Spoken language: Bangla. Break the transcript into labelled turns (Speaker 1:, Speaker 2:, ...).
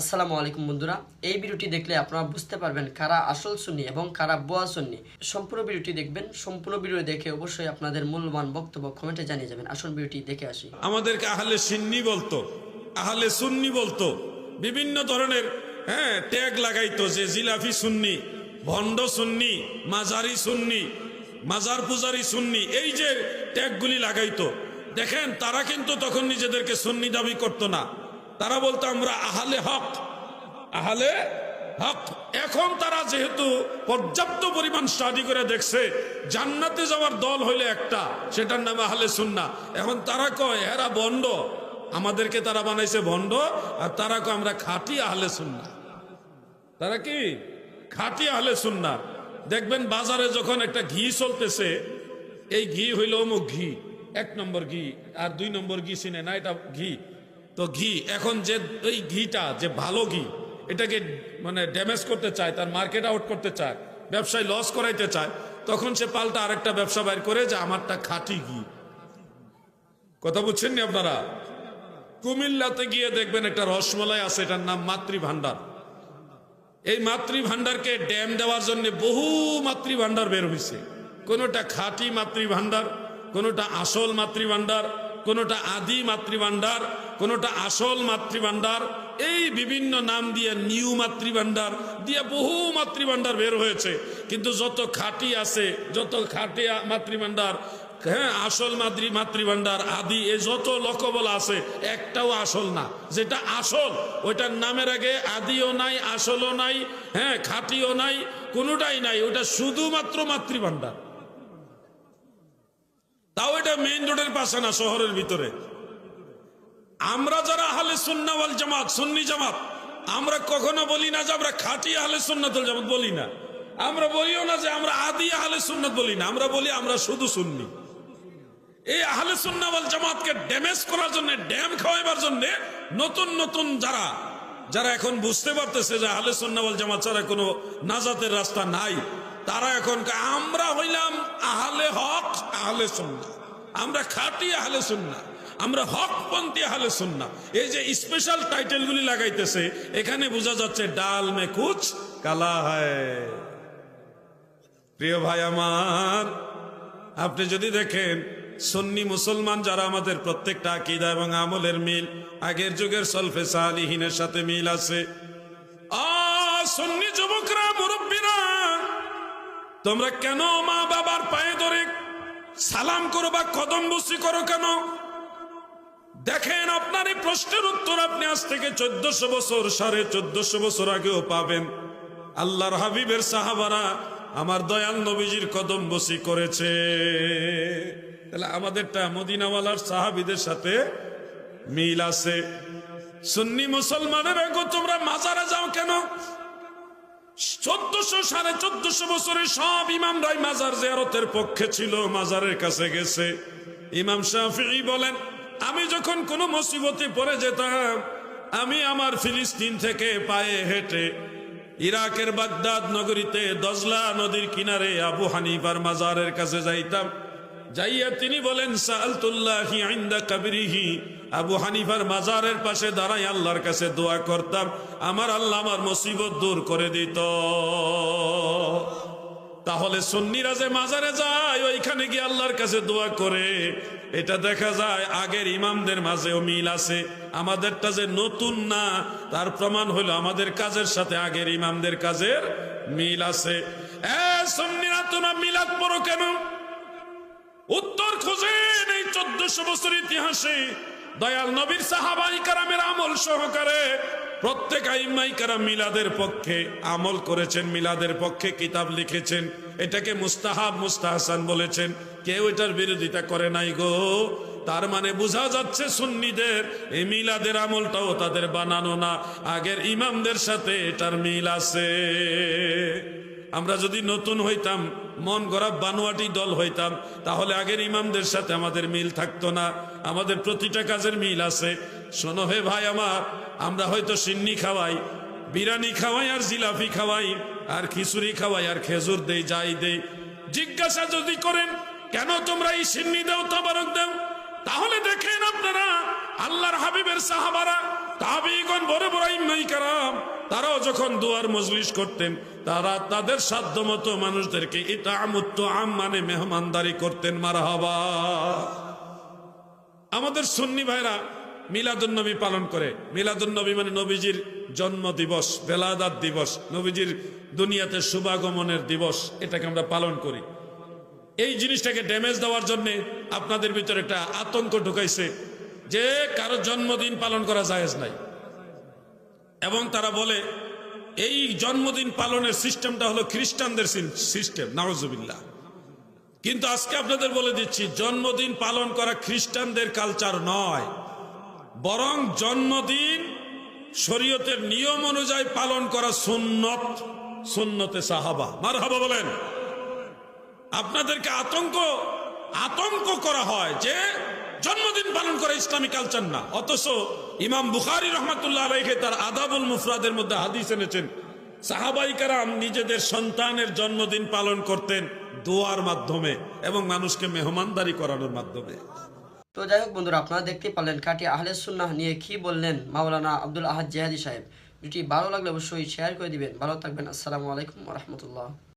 Speaker 1: আসসালামু আলাইকুম বন্ধুরা। এই ভিডিওটি দেখলে আপনারা বুঝতে পারবেন কারা আসল সুন্নি এবং কারা বোয়া সুন্নি। সম্পূর্ণ ভিডিওটি দেখবেন, সম্পূর্ণ ভিডিও দেখে অবশ্যই আপনাদের মূল্যবান বক্তব্য কমেন্টে জানিয়ে যাবেন। আসল ভিডিওটি দেখে আসি।
Speaker 2: আমাদেরকে আহলে সিন্নি বলতো, আহলে সুন্নি বলতো, বিভিন্ন ধরনের হ্যাঁ ট্যাগ লাগাইতো যে জিলাফি সুন্নি, ভণ্ড সুন্নি, মাজারি সুন্নি, মাজার পূজারি সুন্নি, এই যে ট্যাগগুলি লাগাইতো। দেখেন, তারা কিন্তু তখন নিজেদেরকে সুন্নি দাবি করতো না। তারা বলতো, আমরা আহলে হক। আহালে হক। এখন তারা যেহেতু পর্যাপ্ত পরিমাণ স্টাডি করে দেখছে, জান্নাতে যাওয়ার দল হইলে একটা, সেটার নাম আহলে সুন্না এখন তারা কয়, এরা বন্ড। আমাদেরকে তারা বানাইছে ভণ্ড আর তারা কয়, আমরা খাটি আহলে সুন্না তারা কি? খাটি আহলে সুন্না দেখবেন বাজারে যখন একটা ঘি চলতেছে, এই ঘি হইল অমুক ঘি। এক নম্বর ঘি, আর দুই নম্বর ঘি চিনে না, এটা ঘি। তো ঘি, এখন যে ওই ঘিটা, যে ভালো ঘি, এটাকে মানে ড্যামেজ করতে চায়, তার মার্কেট আউট করতে চায়, ব্যবসায় লস করাইতে চায়, তখন সে পাল্টা আরেকটা ব্যবসা বাইর করে যে আমারটা খাঁটি ঘি। কথা বুঝছেন নি আপনারা? কুমিল্লাতে গিয়ে দেখবেন একটা রসমলাই আছে, এটার নাম মাতৃ ভান্ডার এই মাতৃ ভান্ডারকে ড্যাম দেওয়ার জন্য বহু মাতৃ ভান্ডার বের হয়েছে কোনোটা খাঁটি মাতৃ ভান্ডার কোনোটা আসল মাতৃ ভান্ডার কোনোটা আদি মাতৃ ভান্ডার কোনোটা আসল মাতৃ ভান্ডার এই বিভিন্ন নাম দিয়ে নিউ মাতৃ ভান্ডার দিয়ে বহু মাতৃ ভান্ডার বের হয়েছে। কিন্তু যত খাঁটি আছে, যত খাটি মাতৃ ভান্ডার হ্যাঁ আসল মাতৃ মাতৃভান্ডার আদি, এ যত লকবল আছে, একটাও আসল না। যেটা আসল, ওইটার নামের আগে আদিও নাই, আসলও নাই হ্যাঁ খাটিও নাই, কোনোটাই নাই। ওটা শুধুমাত্র মাতৃভান্ডার তাও এটা মেইন রোডের পাশে না, শহরের ভিতরে। আমরা যারা আহলে সুন্নাওয়াল জামাত, সুন্নি জামাত, আমরা কখনো বলি না যে আমরা খাঁটি আহলে সুন্নাতুল জামাত বলি না। আমরা বলিও না যে আমরা আদি আহলে সুন্নাত বলি না। আমরা বলি আমরা শুধু সুন্নি। এই আহলে সুন্নাওয়াল জামাতকে ড্যামেজ করার জন্য, ড্যাম খাওয়াইবার জন্য নতুন নতুন যারা যারা এখন বুঝতে পারতেছে যে আহলে সুন্নাওয়াল জামাত ছাড়া কোনো নাজাতের রাস্তা নাই, তারা এখন আমরা হইলাম আহলে হক, আহলে সুন্না আমরা খাঁটি আহলে সুন্না আমরা হকপন্থী আহলে সুন্না এই যে স্পেশাল টাইটেলগুলি লাগাইতেছে, এখানে বোঝা যাচ্ছে ডাল মে কুচ কালা হয় প্রিয় ভাই আমার, আপনি যদি দেখেন, সন্নি মুসলমান যারা আমাদের প্রত্যেকটা আকিদা এবং আমলের মিল, আগের যুগের সলফে সালিহিনের সাথে মিল আছে। সুন্নি যুবকরা, মুরব্বীরা, তোমরা কেন মা বাবার পায়ে ধরে সালাম করো বা কদম বসি করো কেন? দেখেন আপনার এই প্রশ্নের উত্তর আপনি আজ থেকে চোদ্দশো বছর, সাড়ে চোদ্দশো বছর আগেও পাবেন। আল্লাহর হাবিবের সাহাবারা আমার দয়াল নবীজির কদম বসি করেছে। তাহলে আমাদেরটা মদিনাওয়ালার সাহাবিদের সাথে মিল আছে। সুন্নি মুসলমানের গো তোমরা মাজারে যাও কেন? চোদ্দশো, সাড়ে চোদ্দশো বছরের সব ইমাম ইমামরাই মাজার জিয়ারতের পক্ষে ছিল, মাজারের কাছে গেছে। ইমাম শাফি বলেন আমি যখন কোনো মুসিবতে পড়ে যেতাম, আমি আমার ফিলিস্তিন থেকে পায়ে হেঁটে ইরাকের বাগদাদ নগরীতে দজলা নদীর কিনারে আবু হানিফার মাজারের কাছে যাইতাম। যাইয়া তিনি বলেন সালতুল্লাহি আইন্দা কাবিরিহি। আবু হানিফার মাজারের পাশে দাঁড়াই আল্লাহর কাছে দোয়া করতাম। আমার আল্লাহ আমার মুসিবত দূর করে দিত। তাহলে সন্নিরা যে মাজারে যায়, ওইখানে গিয়ে আল্লাহর কাছে দোয়া করে। এটা দেখা যায় আগের ইমামদের মাঝেও মিল আছে। আমাদেরটা যে নতুন না, তার প্রমাণ হলো আমাদের কাজের সাথে আগের ইমামদের কাজের মিল আছে। সুন্নিরা, তোমরা পড়ো কেন? উত্তর খোঁজেন এই চোদ্দশো বছর ইতিহাসে। দয়াল নবীর সাহাবাই কারামের আমল সহকারে প্রত্যেক আইমাই কারাম মিলাদের পক্ষে আমল করেছেন, মিলাদের পক্ষে কিতাব লিখেছেন। এটাকে মুস্তাহাব, মুস্তাহাসান বলেছেন। কেউ এটার বিরোধিতা করে নাই গো। তার মানে বোঝা যাচ্ছে সুন্নিদের, এই মিলাদের আমলটাও তাদের বানানো না। আগের ইমামদের সাথে এটার মিল আছে। আমরা যদি নতুন হইতাম, মন গড়া বানোয়াটি দল হইতাম, তাহলে আগের ইমামদের সাথে আমাদের মিল থাকতো না। আমাদের প্রতিটা কাজের মিল আছে। শোনো হে ভাই আমার, আমরা হয়তো সিন্নি খাওয়াই, বিরিয়ানি খাওয়াই আর জিলাপি খাওয়াই, আর খিচুড়ি খাওয়াই আর খেজুর দেই, যাই দেই। জিজ্ঞাসা যদি করেন, কেন তোমরা এই সিন্নি দাও, তাবারক দাও? তাহলে দেখেন আপনারা, আল্লাহর হাবিবের সাহাবারা তাবিগণ বড় বড় ইমাই কারাম, তারাও যখন দুয়ার মজলিস করতেন, তারা তাদের সাধ্য মতো মানুষদেরকে এটা আমুত্ত আম মানে মেহমানদারি করতেন মারা আমাদের সুন্নি ভাইরা মিলাদুন্নবী পালন করে। মিলাদুন্নবী মানে নবীজির জন্ম দিবস, বেলাদাত দিবস, নবীজির দুনিয়াতে শুভাগমনের দিবস, এটাকে আমরা পালন করি। এই জিনিসটাকে ড্যামেজ দেওয়ার জন্য আপনাদের ভিতরে একটা আতঙ্ক ঢুকাইছে যে কারও জন্মদিন পালন করা জায়েজ নাই। এবং তারা বলে, এই জন্মদিন পালনের সিস্টেমটা হলো খ্রিস্টানদের সিস্টেম নাওজুবিল্লাহ কিন্তু আজকে আপনাদের বলে দিচ্ছি, জন্মদিন পালন করা খ্রিস্টানদের কালচার নয়। বরং জন্মদিন শরীয়তের নিয়ম অনুযায়ী পালন করা সুন্নত, সুন্নতে সাহাবা। মার হাবা বলেন। আপনাদেরকে আতঙ্ক আতঙ্ক করা হয় যে জন্মদিন পালন করা ইসলামী কালচার না। অথচ ইমাম বুখারি রহমতুল্লাহ আলাইকে তার আদাবুল মুফরাদের মধ্যে হাদিস এনেছেন, সাহাবাই কারাম নিজেদের সন্তানের জন্মদিন পালন করতেন দোয়ার মাধ্যমে এবং মানুষকে মেহমানদারি করানোর মাধ্যমে।
Speaker 1: তো যাই হোক বন্ধুরা, আপনারা দেখতে পারলেন কাটি আহলে সুন্নাহ নিয়ে কি বললেন মাওলানা আব্দুল আহাদ জেহাদি সাহেব। ভিডিওটি ভালো লাগলে অবশ্যই শেয়ার করে দিবেন। ভালো থাকবেন। আসসালামু আলাইকুম রহমতুল্লাহ।